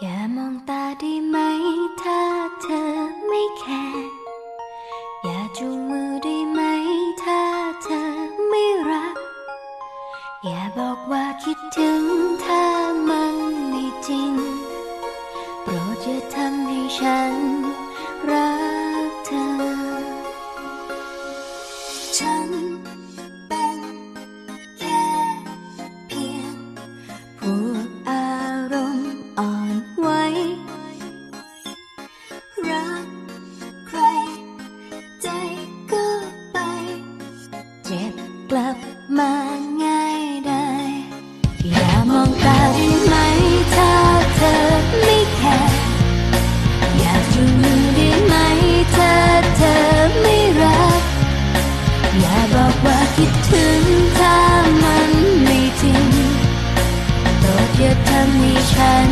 อย่ามองตาได้ไหม ถ้าเธอไม่แคร์อย่าจูงมือได้ไหม ถ้าเธอไม่รัก อย่าบอกว่าคิดถึงถ้ามันไม่จริง โปรดอย่าทำให้ฉันรักเธอ ฉัน จ็บกลับมาง่ายได้อย่ามองตาได้ไหมถ้าเธอไม่แคร์อย่าจูงมือได้ไหมถ้าเธอไม่รัก อย่าบอกว่าคิดถึงถ้ามันไม่จริงโปรดอย่าทำให้ฉัน